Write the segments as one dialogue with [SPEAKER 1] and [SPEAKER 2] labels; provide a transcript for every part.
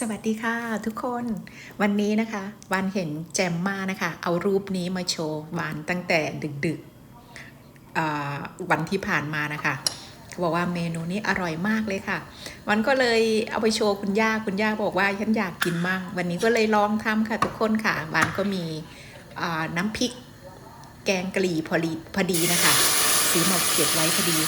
[SPEAKER 1] สวัสดีค่ะทุกคนวันนี้นะคะวานเห็นแจมมานะคะ เอารูปนี้มาโชว์วานตั้งแต่ดึกๆวันที่ผ่านมานะคะเขาบอกว่าเมนูนี้อร่อยมากเลยค่ะวันก็เลยเอาไปโชว์คุณย่าคุณย่าบอกว่าฉันอยากกินมั่งวันนี้ก็เลยลองทำค่ะทุกคนค่ะวานก็มีน้ำพริก แกงกะหรี่พอดีพอดีนะคะซื้อมาเก็บไว้พอดี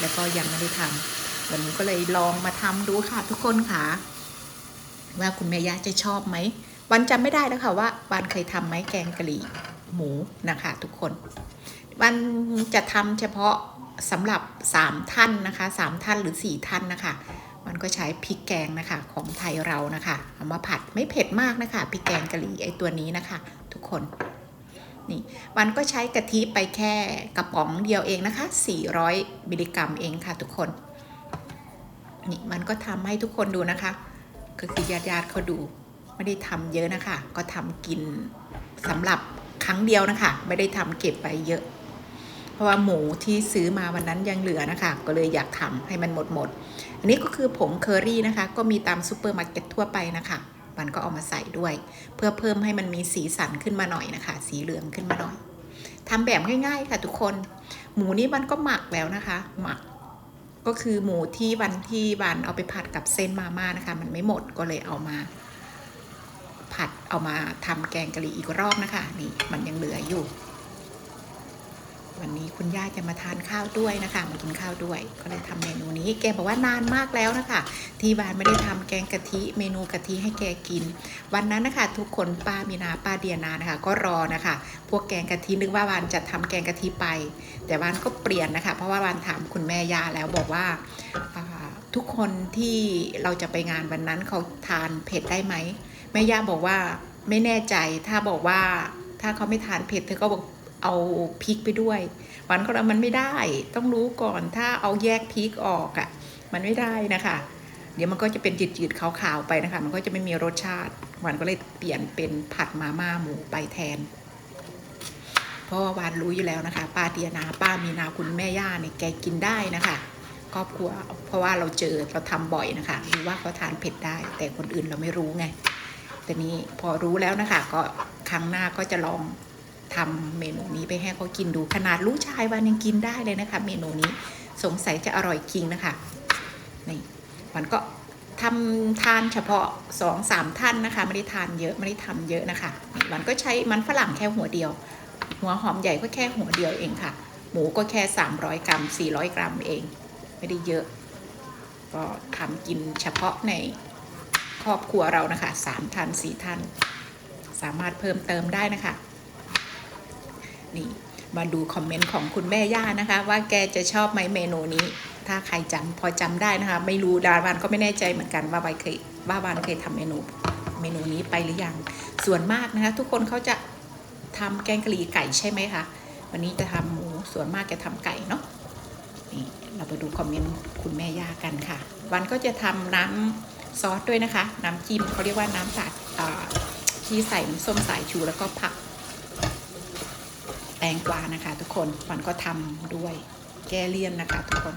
[SPEAKER 1] แล้วก็ยังไม่ได้ทำวันนี้ก็เลยลองมาทำดูค่ะทุกคนค่ะ ว่าคุณแม่ย่าจะชอบไหมวันจำไม่ได้แล้วค่ะว่าวันเคยทำไหมแกงกะหรี่หมูนะคะทุกคน วันจะทำเฉพาะสำหรับ 3 ท่านนะคะ 3 ท่านหรือ 4 ท่านนะคะ มันก็ใช้พริกแกงนะคะของไทยเรานะคะเอามาผัดไม่เผ็ดมากนะคะพริกแกงกะหรี่ไอตัวนี้นะคะ ทุกคนนี่วันก็ใช้กะทิไปแค่กระป๋องเดียวเองนะคะ 400 มิลลิกรัมเองค่ะ ทุกคนนี่มันก็ทำให้ทุกคนดูนะคะ ก็คือญาติญาติๆเขาดู ไม่ได้ทำเยอะนะคะ ก็ทำกินสำหรับครั้งเดียวนะคะ ไม่ได้ทำเก็บไปเยอะ เพราะว่าหมูที่ซื้อมาวันนั้นยังเหลือนะคะ ก็เลยอยากทำให้มันหมดหมด อันนี้ก็คือผงเคอรี่นะคะ ก็มีตามซูเปอร์มาร์เก็ตทั่วไปนะคะมันก็เอามาใส่ด้วย เพื่อเพิ่มให้มันมีสีสันขึ้นมาหน่อยนะคะ สีเหลืองขึ้นมาหน่อยทำแบบง่ายๆค่ะทุกคน หมูนี่มันก็หมักแล้วนะคะ หมัก ก็คือหมูที่วันที่วันเอาไปผัดกับเส้นมาม่านะคะ มันไม่หมดก็เลยเอามา ผัดเอามาทำแกงกะหรี่อีกรอบนะคะ นี่มันยังเหลืออยู่ วันนี้คุณย่าจะมาทานข้าวด้วยนะคะมากินข้าวด้วย ก็เลยทำเมนูนี้ แกบอกว่านานมากแล้วนะคะ ที่วานไม่ได้ทำแกงกะทิเมนูกะทิให้แกกิน วันนั้นนะคะ ทุกคนป้ามีนาป้าเดียนานะคะ ก็รอนะคะ พวกแกงกะทินึกว่าวานจะทำแกงกะทิไป แต่วานก็เปลี่ยนนะคะ เพราะว่าวานถามคุณแม่ย่าแล้วบอกว่าทุกคนที่เราจะไปงานวันนั้นเขาทานเผ็ดได้ไหมแม่ย่าบอกว่าไม่แน่ใจถ้าบอกว่าถ้าเขาไม่ทานเผ็ดเธอก็บอก เอาพริกไปด้วยหวันก็เรามันไม่ได้ ต้องรู้ก่อนถ้าเอาแยกพริกออกอะ่ะ มันไม่ได้นะคะ เดี๋ยวมันก็จะเป็นจืดๆขาวๆไปนะคะ มันก็จะไม่มีรสชาติหวันก็เลยเปลี่ยนเป็นผัดมาม่าหมูไปแทน เพราะว่าวานรู้อยู่แล้วนะคะป้าเตียนาป้ามีนาคุณแม่ย่าเนี่ยแกกินได้นะคะครอบครัวเพราะว่าเราเจอเราทำบ่อยนะคะรู้ว่าเขาทานเผ็ดได้ แต่คนอื่นเราไม่รู้ไงแต่นี้พอรู้แล้วนะคะ ก็ครั้งหน้าก็จะลอง ทำเมนูนี้ไปให้เขากินดูขนาดลูกชายวันยังกินได้เลยนะคะ เมนูนี้สงสัยจะอร่อยจริงนะคะนี่มันก็ทำทานเฉพาะสองสามท่านนะคะ ไม่ได้ทานเยอะไม่ได้ทำเยอะนะคะมันก็ใช้มันฝรั่งแค่หัวเดียว หัวหอมใหญ่ก็แค่หัวเดียวเองค่ะ หมูก็แค่ 300 กรัม 400 กรัมเอง ไม่ได้เยอะ ก็ทำกินเฉพาะในครอบครัวเรานะคะสามท่านสี่ท่าน สามารถเพิ่มเติมได้นะคะ นี่มาดูคอมเมนต์ของคุณแม่ย่านะคะ ว่าแกจะชอบไหมเมนูนี้ ถ้าใครจำพอจำได้นะคะ ไม่รู้ดาวันก็ไม่แน่ใจเหมือนกันว่าใบเคยว่าวันเคยทำเมนูเมนูนี้ไปหรือยังส่วนมากนะคะ ทุกคนเขาจะทำแกงกะหรี่ไก่ใช่ไหมคะวันนี้จะทำหมูส่วนมากจะทำไก่เนาะนี่เราไปดูคอมเมนต์คุณแม่ย่ากันค่ะ วันก็จะทำน้ำซอสด้วยนะคะ น้ำจิ้มเขาเรียกว่าน้ำสาดที่ใส่ส้มสายชูแล้วก็ผัก แตงกวานะคะ ทุกคนวันก็ทำด้วยแก้เลี่ยนนะคะ ทุกคน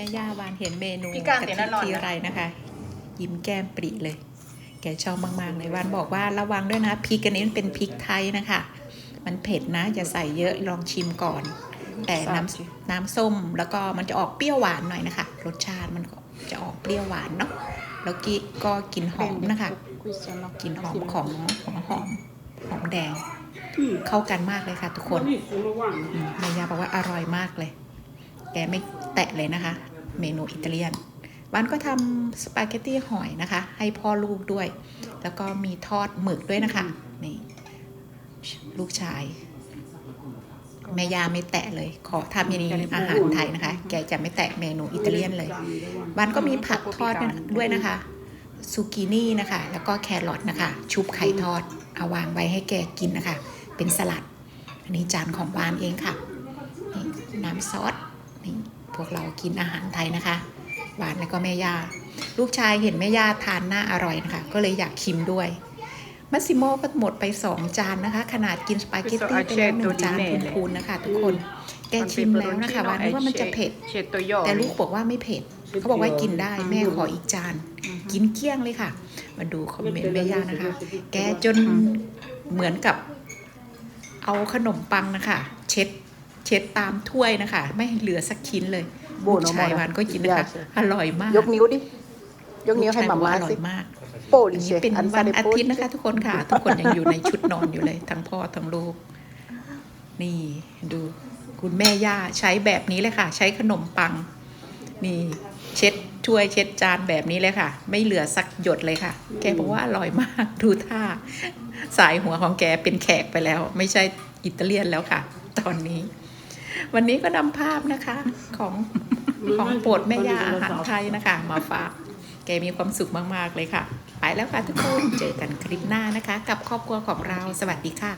[SPEAKER 1] ม่ย่าวานเห็นเมนู
[SPEAKER 2] พี่การ
[SPEAKER 1] กะ
[SPEAKER 2] เดี๋ยว
[SPEAKER 1] ทิ
[SPEAKER 2] นั่นนอนนะ
[SPEAKER 1] ทีไรนะคะ ยิ้มแก้มปริเลย แกชอบมากๆเลยวานบอกว่าระวังด้วยนะพริกอันนี้มันเป็นพริกไทยนะคะ มันเผ็ดนะ อย่าใส่เยอะลองชิมก่อน แต่น้ำน้ำส้มแล้วก็มันจะออกเปรี้ยวหวานหน่อยนะคะ รสชาติมันก็จะออกเปรี้ยวหวานเนาะแล้วกีก็กลินหอมนะคะ กลินหอมของของหอมหอมแดง เข้ากันมากเลยค่ะ ทุกคน อืมแม่ยาบอกว่าอร่อยมากเลย แกไม่แตะเลยนะคะ เมนูอิตาเลียนวันก็ทำสปาเกตตี้หอยนะคะ ให้พ่อลูกด้วย แล้วก็มีทอดหมึกด้วยนะคะนี่ลูกชาย แม่ยาไม่แตะเลย ขอทำอย่างนี้อาหารไทยนะคะ แกจะไม่แตะเมนูอิตาเลียนเลยวันก็มีผักทอดด้วยนะคะซูกินี่นะคะ แล้วก็แครอทนะคะ ชุบไข่ทอด เอาวางไว้ให้แกกินนะคะ เป็นสลัด อันนี้จานของวานเองค่ะนี่น้ำซอสนี่ พวกเรากินอาหารไทยนะคะ หวานแล้วก็แม่ย่า ลูกชายเห็นแม่ย่าทานน่าอร่อยนะคะ ก็เลยอยากชิมด้วย มัสซิโมก็หมดไปสองจานนะคะ ขนาดกินสปาเกตตี้ไปแล้วหนึ่งจานพูนๆนะคะ ทุกคน แกชิมแล้วนะคะวานนึกว่ามันจะเผ็ด
[SPEAKER 2] เชดตัวย่อ
[SPEAKER 1] แต่ลูกบอกว่าไม่เผ็ด เขาบอกว่ากินได้แม่ขออีกจาน กินเกลี้ยงเลยค่ะ มาดูคอมเมนต์แม่ย่านะคะ แกจนเหมือนกับเอาขนมปังนะคะ เช็ด เช็ดตามถ้วยนะคะ ไม่เหลือสักชิ้นเลย
[SPEAKER 3] โบ
[SPEAKER 1] ลู
[SPEAKER 3] น
[SPEAKER 1] ก
[SPEAKER 3] ออก
[SPEAKER 1] ชาย
[SPEAKER 3] มา
[SPEAKER 1] หวานก็กินนะคะอร่อยมาก
[SPEAKER 3] ยกนิ้วดิยกนิ้วให้หมา
[SPEAKER 1] ลูกชยบอก
[SPEAKER 3] มา
[SPEAKER 1] อร่อ
[SPEAKER 3] สิ
[SPEAKER 1] ยมาก
[SPEAKER 3] โป
[SPEAKER 1] อั
[SPEAKER 3] ดิ
[SPEAKER 1] น
[SPEAKER 3] เช
[SPEAKER 1] นี้เป็น
[SPEAKER 3] อัน
[SPEAKER 1] วั
[SPEAKER 3] ซานเด
[SPEAKER 1] อา
[SPEAKER 3] โป
[SPEAKER 1] ทิตย์นะคะ ทุกคนค่ะ ทุกคนยังอยู่ในชุดนอนอยู่เลย ทั้งพ่อทั้งลูก นี่ดูคุณแม่ย่าใช้แบบนี้เลยค่ะ ใช้ขนมปัง นี่เช็ดถ้วยเช็ดจานแบบนี้เลยค่ะ ไม่เหลือสักหยดเลยค่ะ แกบอกว่าอร่อยมากดูท่า สายหัวของแกเป็นแขกไปแล้ว ไม่ใช่อิตาเลียนแล้วค่ะ ตอนนี้ วันนี้ก็นำภาพนะคะ ของของโปรดแม่ย่าอาหารไทยนะคะ มาฝาก แกมีความสุขมาก ๆ เลยค่ะ ไปแล้วค่ะทุกคน เจอกันคลิปหน้านะคะ กับครอบครัวของเรา สวัสดีค่ะ